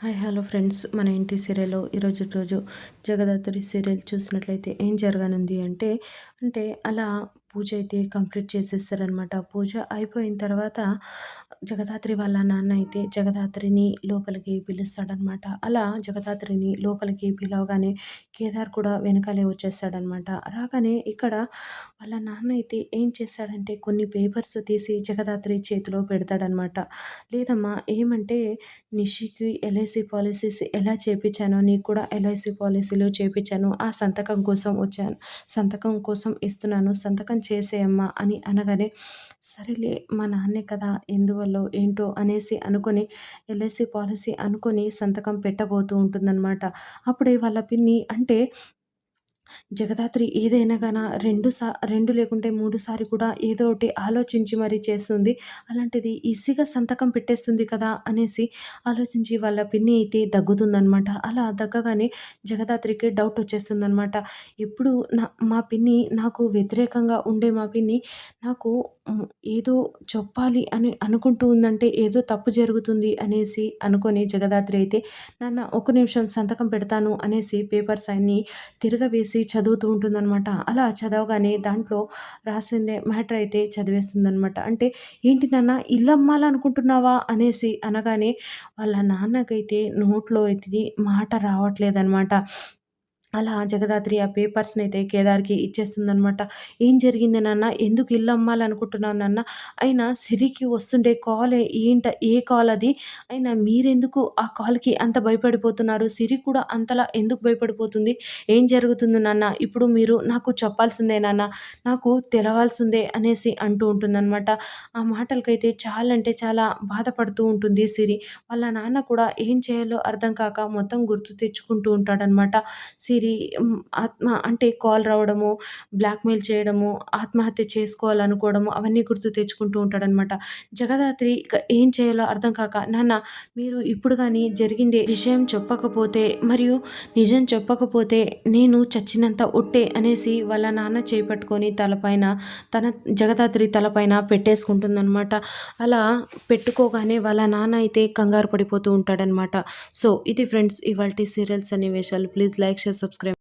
Hi hello friends. మన ఇంటి సీరియల్లో ఈరోజు రోజు జగదాత్రి సీరియల్ చూసినట్లయితే ఏం జరగనుంది అంటే అంటే అలా పూజ అయితే కంప్లీట్ చేసేస్తారనమాట పూజ అయిపోయిన తర్వాత జగదాత్రి వాళ్ళ నాన్న అయితే జగదాత్రిని లోపలికి పిలుస్తాడనమాట అలా జగదాత్రిని లోపలికి పిలవగానే కేదార్ కూడా వెనకాలే వచ్చేస్తాడనమాట రాగానే ఇక్కడ వాళ్ళ నాన్న అయితే ఏం చేస్తాడంటే కొన్ని పేపర్స్ తీసి జగదాత్రి చేతిలో పెడతాడనమాట లేదమ్మా ఏమంటే నిషికి ఎల్ఐసి పాలసీస్ ఎలా చేపించానో నీకు కూడా ఎల్ఐసి పాలసీలు చేపించాను ఆ సంతకం కోసం వచ్చాను సంతకం కోసం ఇస్తున్నాను. సంతకం చేసేయమ్మా అని అనగానే సరేలే మా నాన్నే కదా ఎందువల్ల ఏంటో అనేసి అనుకొని ఎల్ఐసి పాలసీ అనుకొని సంతకం పెట్టబోతూ ఉంటుందన్నమాట. అప్పుడే వాళ్ళ పిన్ని అంటే జగదాత్రి ఏదైనా కానీ రెండు సా రెండు లేకుంటే మూడు సారి కూడా ఏదో ఒకటి ఆలోచించి మరీ చేస్తుంది. అలాంటిది ఈజీగా సంతకం పెట్టేస్తుంది కదా అనేసి ఆలోచించి వాళ్ళ పిన్ని అయితే దగ్గుతుందనమాట అలా దగ్గగానే జగదాత్రికి డౌట్ వచ్చేస్తుందనమాట ఎప్పుడు నా మా పిన్ని నాకు వ్యతిరేకంగా ఉండే మా పిన్ని నాకు ఏదో చెప్పాలి అని అనుకుంటూ ఉందంటే ఏదో తప్పు జరుగుతుంది అనేసి అనుకొని జగదాత్రి అయితే నాన్న ఒక నిమిషం సంతకం పెడతాను అనేసి పేపర్స్ అన్నీ తిరగవేసి చదువుతూ ఉంటుందన్నమాట. అలా చదవగానే దాంట్లో రాసిందే మ్యాటర్ అయితే చదివేస్తుందనమాట అంటే ఏంటి నాన్న ఇల్లు అమ్మాలనుకుంటున్నావా? అనేసి అనగానే వాళ్ళ నాన్నకైతే నోట్లో అయితే మాట రావట్లేదనమాట అలా జగదాత్రి ఆ పేపర్స్ని అయితే కేదార్కి ఇచ్చేస్తుందనమాట ఏం జరిగింది నాన్న? ఎందుకు ఇల్లు అమ్మాలనుకుంటున్నాను నాన్న? అయినా సిరికి వస్తుండే కాల్ ఏంట? ఏ కాల్ అది? అయినా మీరెందుకు ఆ కాల్కి అంత భయపడిపోతున్నారు? సిరి కూడా అంతలా ఎందుకు భయపడిపోతుంది? ఏం జరుగుతుంది నాన్న? ఇప్పుడు మీరు నాకు చెప్పాల్సిందే నాన్న. నాకు తెలవాల్సిందే అనేసి అంటూ ఉంటుందన్నమాట. ఆ మాటలకైతే చాలా అంటే చాలా బాధపడుతూ ఉంటుంది సిరి. వాళ్ళ నాన్న కూడా ఏం చేయాలో అర్థం కాక మొత్తం గుర్తు తెచ్చుకుంటూ ఉంటాడనమాట సిరి సిరి ఆత్మ అంటే కాల్ రావడము బ్లాక్మెయిల్ చేయడము ఆత్మహత్య చేసుకోవాలనుకోవడము అవన్నీ గుర్తు తెచ్చుకుంటూ ఉంటాడనమాట జగదాత్రి ఏం చేయాలో అర్థం కాక నాన్న మీరు ఇప్పుడు కానీ జరిగిందే విషయం చెప్పకపోతే మరియు నిజం చెప్పకపోతే నేను చచ్చినంత ఒట్టే అనేసి వాళ్ళ నాన్న చేపట్టుకొని తలపైన తన జగదాత్రి తలపైన పెట్టేసుకుంటుందనమాట అలా పెట్టుకోగానే వాళ్ళ నాన్న అయితే కంగారు పడిపోతూ ఉంటాడనమాట సో ఇది ఫ్రెండ్స్ ఇవాళ సీరియల్స్ సన్నివేశాలు. Please like share subscribe